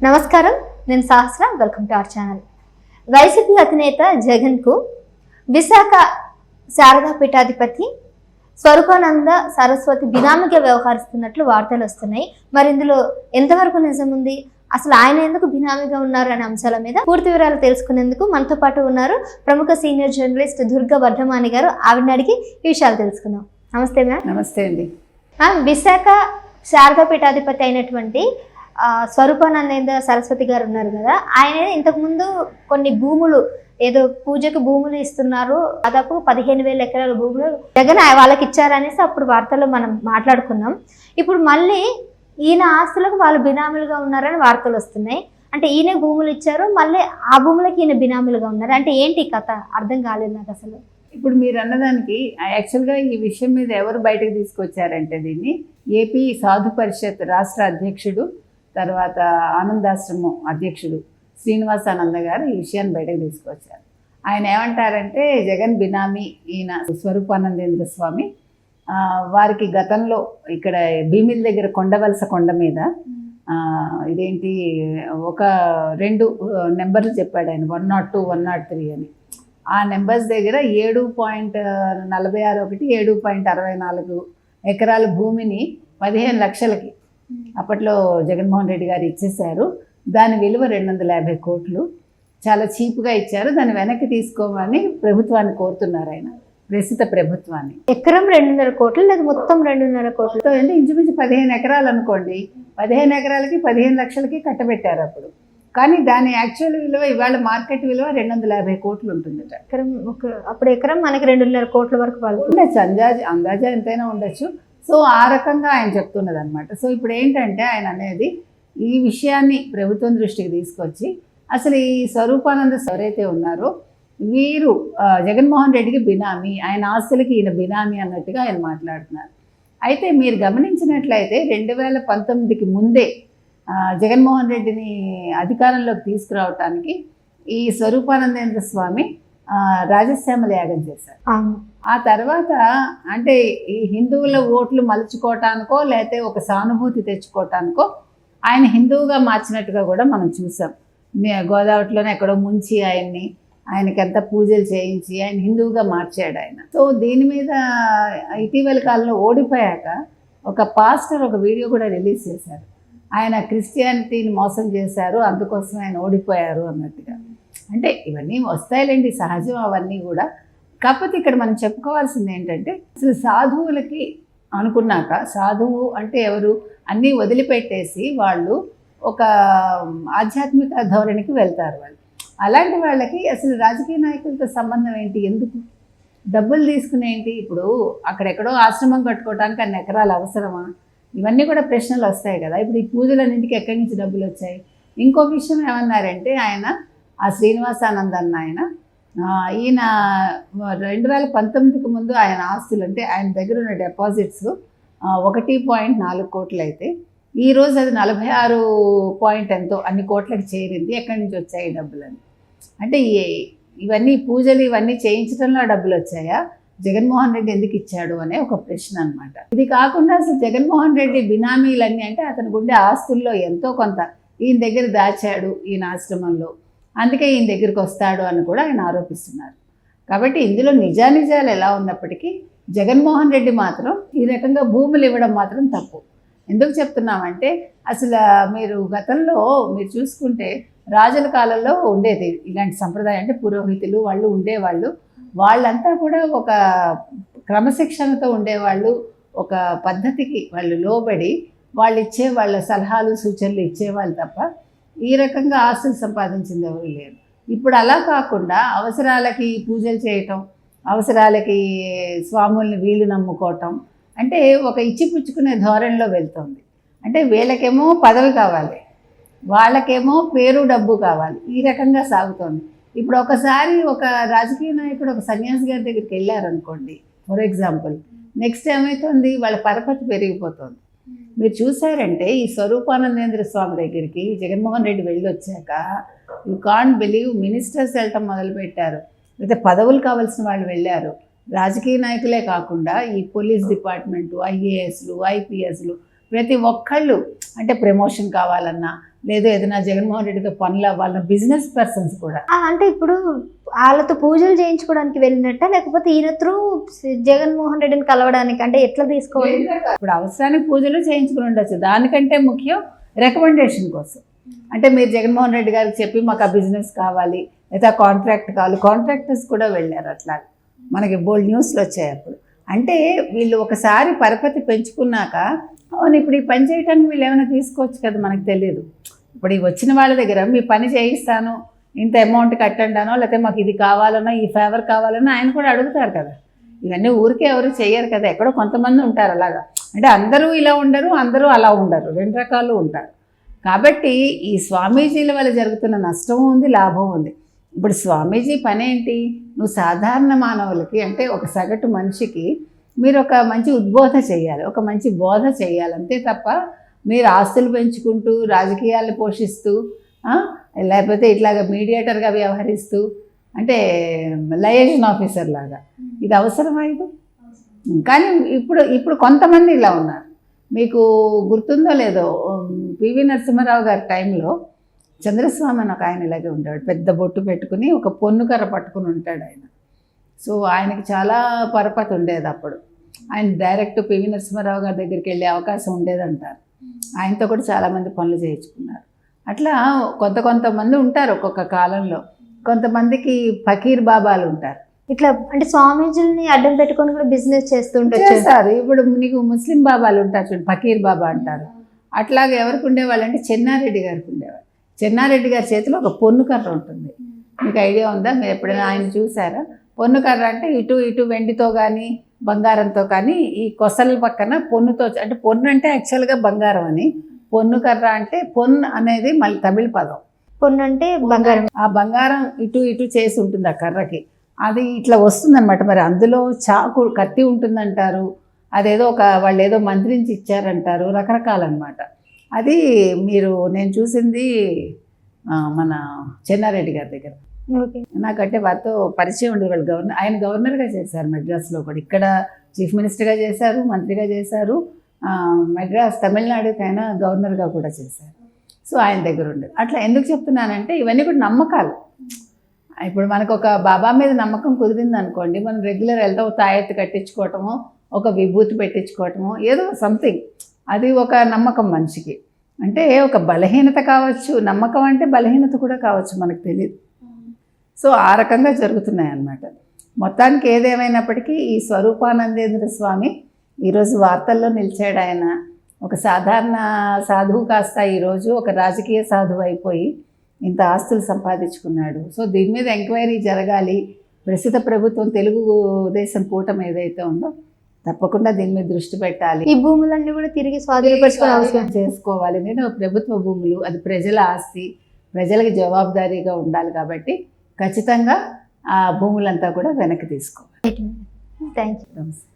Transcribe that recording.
నమస్కారం. నేను Sahasra. Welcome to our channel. YCP అధినేత జగన్కు విశాఖ శారదా పీఠాధిపతి స్వరూపానంద సరస్వతి బినామీగా వ్యవహరిస్తున్నట్లు వార్తలు వస్తున్నాయి. మరి ఇందులో ఎంతవరకు నిజం ఉంది? అసలు ఆయన ఎందుకు బినామీగా ఉన్నారు అనే అంశాల మీద పూర్తి వివరాలు తెలుసుకునేందుకు మనతో పాటు ఉన్నారు ప్రముఖ సీనియర్ జర్నలిస్ట్ దుర్గా వర్ధమాని గారు. ఆవిడని అడిగి ఈ విషయాలు తెలుసుకుందాం. నమస్తే మ్యామ్. నమస్తే అండి. మ్యామ్ విశాఖ శారదా పీఠాధిపతి అయినటువంటి స్వరూపానందేంద్ర సరస్వతి గారు ఉన్నారు కదా. ఆయన ఇంతకుముందు కొన్ని భూములు ఏదో పూజకు భూములు ఇస్తున్నారు. దాదాపు పదిహేను వేల ఎకరాల భూములు జగన్ వాళ్ళకి ఇచ్చారనేసి అప్పుడు వార్తల్లో మనం మాట్లాడుకున్నాం. ఇప్పుడు మళ్ళీ ఈయన ఆస్తులకు వాళ్ళు బినామీలుగా ఉన్నారని వార్తలు వస్తున్నాయి. అంటే ఈయన భూములు ఇచ్చారు మళ్ళీ ఆ భూములకి ఈయన బినామీలుగా ఉన్నారు. అంటే ఏంటి ఈ కథ? అర్థం కాలేదు నాకు అసలు. ఇప్పుడు మీరు అన్నదానికి యాక్చువల్గా ఈ విషయం మీద ఎవరు బయటకు తీసుకొచ్చారంటే దీన్ని ఏపీ సాధు పరిషత్ రాష్ట్ర అధ్యక్షుడు తర్వాత ఆనందాశ్రమం అధ్యక్షుడు శ్రీనివాసానంద గారు ఈ విషయాన్ని బయటకు తీసుకొచ్చారు. ఆయన ఏమంటారంటే జగన్ బినామీ ఈయన స్వరూపానందేంద్ర స్వామి వారికి గతంలో ఇక్కడ భీమిల దగ్గర కొండవలస కొండ మీద ఇదేంటి ఒక రెండు నెంబర్లు చెప్పాడు ఆయన one naught two one naught three అని. ఆ నెంబర్స్ దగ్గర ఏడు పాయింట్ నలభై ఆరు ఒకటి ఏడు పాయింట్ అరవై నాలుగు ఎకరాల భూమిని పదిహేను లక్షలకి అప్పట్లో జగన్మోహన్ రెడ్డి గారు ఇచ్చేశారు. దాని విలువ రెండు వందల యాభై కోట్లు. చాలా చీప్గా ఇచ్చారు. దాన్ని వెనక్కి తీసుకోమని ప్రభుత్వాన్ని కోరుతున్నారు ఆయన. ప్రస్తుత ప్రభుత్వాన్ని. ఎకరం రెండున్నర కోట్లు లేదా మొత్తం రెండున్నర కోట్లు? అంటే ఇంచుమించు పదిహేను ఎకరాలు అనుకోండి. పదిహేను ఎకరాలకి పదిహేను లక్షలకి కట్టబెట్టారు అప్పుడు. కానీ దాని యాక్చువల్ విలువ ఇవాళ మార్కెట్ విలువ రెండు వందల యాభై కోట్లు ఉంటుందట. ఎకరం ఒక అప్పుడు ఎకరం మనకి రెండున్నర కోట్ల వరకు ఉండొచ్చు అందాజ అందాజ ఎంతైనా ఉండొచ్చు. సో ఆ రకంగా ఆయన చెప్తున్నది అనమాట సో ఇప్పుడు ఏంటంటే ఆయన అనేది ఈ విషయాన్ని ప్రభుత్వం దృష్టికి తీసుకొచ్చి అసలు ఈ స్వరూపానంద ఎవరైతే ఉన్నారో వీరు జగన్మోహన్ రెడ్డికి బినామీ ఆయన ఆస్తులకి ఈయన బినామీ అన్నట్టుగా ఆయన మాట్లాడుతున్నారు. అయితే మీరు గమనించినట్లయితే రెండు వేల పంతొమ్మిదికి ముందే జగన్మోహన్ రెడ్డిని అధికారంలోకి తీసుకురావటానికి ఈ స్వరూపానందేంద్ర స్వామి ఆ, రాజశ్యామల యాగం చేశారు. ఆ తర్వాత అంటే ఈ హిందువుల ఓట్లు మలుచుకోవటానికో లేకపోతే ఒక సానుభూతి తెచ్చుకోవటానికో ఆయన హిందువుగా మార్చినట్టుగా కూడా మనం చూసాం. గోదావరిలోనే ఎక్కడో ముంచి ఆయన్ని ఆయనకి ఎంత పూజలు చేయించి ఆయన హిందువుగా మార్చాడు ఆయన. సో దీని మీద ఇటీవల కాలంలో ఓడిపోయాక ఒక పాస్టర్ ఒక వీడియో కూడా రిలీజ్ చేశారు. ఆయన క్రిస్టియానిటీని మోసం చేశారు అందుకోసం ఆయన ఓడిపోయారు అన్నట్టుగా. అంటే ఇవన్నీ వస్తాయిలేండి సహజం అవన్నీ కూడా. కాకపోతే ఇక్కడ మనం చెప్పుకోవాల్సింది ఏంటంటే అసలు సాధువులకి అనుకున్నాక సాధువు అంటే ఎవరు అన్నీ వదిలిపెట్టేసి వాళ్ళు ఒక ఆధ్యాత్మిక ధోరణికి వెళ్తారు వాళ్ళు. అలాంటి వాళ్ళకి అసలు రాజకీయ నాయకులతో సంబంధం ఏంటి? ఎందుకు? డబ్బులు తీసుకునేంటి ఇప్పుడు అక్కడెక్కడో ఆశ్రమం కట్టుకోవడానికి అన్ని ఎకరాలు అవసరమా? ఇవన్నీ కూడా ప్రశ్నలు వస్తాయి కదా. ఇప్పుడు ఈ పూజలన్నింటికి ఎక్కడి నుంచి డబ్బులు వచ్చాయి? ఇంకో విషయం ఏమన్నారంటే ఆయన ఆ శ్రీనివాసానంద్ ఆయన ఈయన రెండు వేల పంతొమ్మిదికి ముందు ఆయన ఆస్తులు అంటే ఆయన దగ్గర ఉన్న డిపాజిట్స్ ఒకటి పాయింట్ నాలుగు కోట్లు అయితే ఈ రోజు అది నలభై ఆరు పాయింట్ ఎంతో అన్ని కోట్లకు చేరింది. ఎక్కడి నుంచి వచ్చాయి డబ్బులని? అంటే ఇవన్నీ పూజలు ఇవన్నీ చేయించడంలో డబ్బులు వచ్చాయా? జగన్మోహన్ రెడ్డి ఎందుకు ఇచ్చాడు అనే ఒక ప్రశ్న అనమాట ఇది కాకుండా అసలు జగన్మోహన్ రెడ్డి బినామీలన్నీ అంటే అతనికి ఉండే ఆస్తుల్లో ఎంతో కొంత ఈయన దగ్గర దాచాడు ఈయన ఆశ్రమంలో. అందుకే ఈయన దగ్గరికి వస్తాడు అని కూడా ఆయన ఆరోపిస్తున్నారు. కాబట్టి ఇందులో నిజానిజాలు ఎలా ఉన్నప్పటికీ జగన్మోహన్ రెడ్డి మాత్రం ఈ రకంగా భూములు ఇవ్వడం మాత్రం తప్పు. ఎందుకు చెప్తున్నామంటే అసలు మీరు గతంలో మీరు చూసుకుంటే రాజుల కాలంలో ఉండేది ఇలాంటి సంప్రదాయం అంటే పురోహితులు వాళ్ళు ఉండేవాళ్ళు. వాళ్ళంతా కూడా ఒక క్రమశిక్షణతో ఉండేవాళ్ళు. ఒక పద్ధతికి వాళ్ళు లోబడి వాళ్ళు ఇచ్చే వాళ్ళ సలహాలు సూచనలు ఇచ్చేవాళ్ళు తప్ప ఈ రకంగా ఆస్తులు సంపాదించింది ఎవరు లేరు. ఇప్పుడు అలా కాకుండా అవసరాలకి పూజలు చేయటం అవసరాలకి స్వాముల్ని వీలు నమ్ముకోవటం అంటే ఒక ఇచ్చిపుచ్చుకునే ధోరణిలో వెళ్తుంది. అంటే వీళ్ళకేమో పదవి కావాలి వాళ్ళకేమో పేరు డబ్బు కావాలి ఈ రకంగా సాగుతోంది. ఇప్పుడు ఒకసారి ఒక రాజకీయ నాయకుడు ఒక సన్యాసి గారి దగ్గరికి వెళ్ళారనుకోండి ఫర్ ఎగ్జాంపుల్ నెక్స్ట్ ఏమవుతుంది వాళ్ళ పరపతి పెరిగిపోతుంది. మీరు చూసారంటే ఈ స్వరూపానందేంద్ర స్వామి దగ్గరికి జగన్మోహన్ రెడ్డి వెళ్ళి వచ్చాక యూ కాంట్ బిలీవ్ మినిస్టర్స్ వెళ్ళటం మొదలుపెట్టారు. అయితే పదవులు కావాల్సిన వాళ్ళు వెళ్ళారు. రాజకీయ నాయకులే కాకుండా ఈ పోలీస్ డిపార్ట్మెంటు ఐఏఎస్లు ఐపీఎస్లు ప్రతి ఒక్కళ్ళు అంటే ప్రమోషన్ కావాలన్నా లేదు ఏదైనా జగన్మోహన్ రెడ్డితో పనులు అవ్వాలన్న బిజినెస్ పర్సన్స్ కూడా. అంటే ఇప్పుడు వాళ్ళతో పూజలు చేయించుకోవడానికి వెళ్ళినట్ట? లేకపోతే ఈయన త్రూ జగన్మోహన్ రెడ్డిని కలవడానికి అంటే ఎట్లా తీసుకోవాలి? ఇప్పుడు అవసరానికి పూజలు చేయించుకుని ఉండొచ్చు. దానికంటే ముఖ్యం రికమెండేషన్ కోసం. అంటే మీరు జగన్మోహన్ రెడ్డి గారికి చెప్పి మాకు ఆ బిజినెస్ కావాలి లేదా కాంట్రాక్ట్ కావాలి. కాంట్రాక్టర్స్ కూడా వెళ్ళారు అట్లా మనకి బోల్డ్ న్యూస్లు వచ్చాయి అప్పుడు. అంటే వీళ్ళు ఒకసారి పరపతి పెంచుకున్నాక అవును ఇప్పుడు ఈ పని చేయడానికి వీళ్ళు ఏమైనా తీసుకోవచ్చు కదా? మనకు తెలియదు ఇప్పుడు ఈ వచ్చిన వాళ్ళ దగ్గర మీ పని చేయిస్తాను ఇంత అమౌంట్ కట్టండానో లేకపోతే మాకు ఇది కావాలనో ఈ ఫేవర్ కావాలనో ఆయన కూడా అడుగుతారు కదా. ఇవన్నీ ఊరికే ఎవరు చేయరు కదా. ఎక్కడో కొంతమంది ఉంటారు అలాగా. అంటే అందరూ ఇలా ఉండరు అందరూ అలా ఉండరు. రెండు రకాలు ఉంటారు. కాబట్టి ఈ స్వామీజీల వల్ల జరుగుతున్న నష్టం ఉంది లాభం ఉంది. ఇప్పుడు స్వామీజీ పని ఏంటి? నువ్వు సాధారణ మానవులకి అంటే ఒక సగటు మనిషికి మీరు ఒక మంచి ఉద్బోధ చేయాలి ఒక మంచి బోధ చేయాలి అంతే తప్ప మీరు ఆస్తులు పెంచుకుంటూ రాజకీయాలు పోషిస్తూ లేకపోతే ఇట్లాగా మీడియేటర్గా వ్యవహరిస్తూ అంటే లయేషన్ ఆఫీసర్ లాగా. ఇది అవసరమా ఇది? కానీ ఇప్పుడు ఇప్పుడు కొంతమంది ఇలా ఉన్నారు. మీకు గుర్తుందో లేదో పివి నరసింహారావు గారి టైంలో చంద్రస్వామి అని ఒక ఆయన ఇలాగే ఉంటాడు పెద్ద బొట్టు పెట్టుకుని ఒక పొన్ను కర్ర పట్టుకుని ఉంటాడు ఆయన. సో ఆయనకి చాలా పరపతి ఉండేది అప్పుడు. ఆయన డైరెక్ట్ పివి నరసింహారావు గారి దగ్గరికి వెళ్ళే అవకాశం ఉండేదంటారు. ఆయనతో కూడా చాలామంది పనులు చేయించుకున్నారు. అట్లా కొంత కొంతమంది ఉంటారు ఒక్కొక్క కాలంలో. కొంతమందికి ఫకీర్ బాబాలు ఉంటారు. ఇట్లా అంటే స్వామీజీని అడ్డం పెట్టుకొని కూడా బిజినెస్ చేస్తుండొచ్చు చేస్తారు. ఇప్పుడు నీకు ముస్లిం బాబాలు ఉంటారు చూడు ఫకీర్ బాబా అంటారు. అట్లాగే ఎవరికి ఉండేవాళ్ళు అంటే చెన్నారెడ్డి గారికి ఉండేవాళ్ళు. చెన్నారెడ్డి గారి చేతిలో ఒక పొన్ను కర్ర ఉంటుంది. మీకు ఐడియా ఉందా? మీరు ఎప్పుడైనా ఆయన చూసారా? పొన్ను కర్ర అంటే ఇటు ఇటు వెండితో కానీ బంగారంతో కానీ ఈ కొసల పక్కన పొన్నుతో అంటే పొన్ను అంటే యాక్చువల్గా బంగారం అని. పొన్ను కర్ర అంటే పొన్ను అనేది మళ్ళీ తమిళ పదం. పొన్ను అంటే బంగారం. ఆ బంగారం ఇటు ఇటు చేసి ఉంటుంది ఆ కర్రకి. అది ఇట్లా వస్తుందన్నమాట. మరి అందులో చాకు కత్తి ఉంటుందంటారు. అదేదో ఒక వాళ్ళు ఏదో మంత్రించి ఇచ్చారంటారు. రకరకాలన్నమాట. అది మీరు నేను చూసింది మన చెన్నారెడ్డి గారి దగ్గర. నాకంటే వారితో పరిచయం ఉండేది వాళ్ళు గవర్నర్. ఆయన గవర్నర్గా చేశారు మెడ్రాస్లో కూడా. ఇక్కడ చీఫ్ మినిస్టర్గా చేశారు మంత్రిగా చేశారు. మద్రాస్ మెడ్రాస్ తమిళనాడుకి ఆయన గవర్నర్గా కూడా చేశారు. సో ఆయన దగ్గర ఉండేది. అట్లా ఎందుకు చెప్తున్నానంటే ఇవన్నీ కూడా నమ్మకాలు. ఇప్పుడు మనకు ఒక బాబా మీద నమ్మకం కుదిరింది అనుకోండి మనం రెగ్యులర్ వెళ్తే ఒక తాయెత్తు కట్టించుకోవటము ఒక విభూతి పెట్టించుకోవటము ఏదో సంథింగ్ అది ఒక నమ్మకం మనిషికి. అంటే ఒక బలహీనత కావచ్చు. నమ్మకం అంటే బలహీనత కూడా కావచ్చు మనకు తెలియదు సో ఆ రకంగా జరుగుతున్నాయి అన్నమాట మొత్తానికి ఏదేమైనప్పటికీ ఈ స్వరూపానందేంద్ర స్వామి ఈరోజు వార్తల్లో నిలిచాడు ఆయన. ఒక సాధారణ సాధువు కాస్త ఈరోజు ఒక రాజకీయ సాధువు అయిపోయి ఇంత ఆస్తులు సంపాదించుకున్నాడు. సో దీని మీద ఎంక్వైరీ జరగాలి. ప్రస్తుత ప్రభుత్వం తెలుగు దేశం కూటమి ఏదైతే ఉందో తప్పకుండా దీని మీద దృష్టి పెట్టాలి. ఈ భూములన్నీ కూడా తిరిగి స్వాధీనపరచుకునే అవసరం. చేసుకోవాలి. నేను ప్రభుత్వ భూములు అది ప్రజల ఆస్తి ప్రజలకు జవాబుదారీగా ఉండాలి కాబట్టి ఖచ్చితంగా ఆ భూములంతా కూడా వెనక్కి తీసుకోవాలి. థ్యాంక్ యూ నమస్తే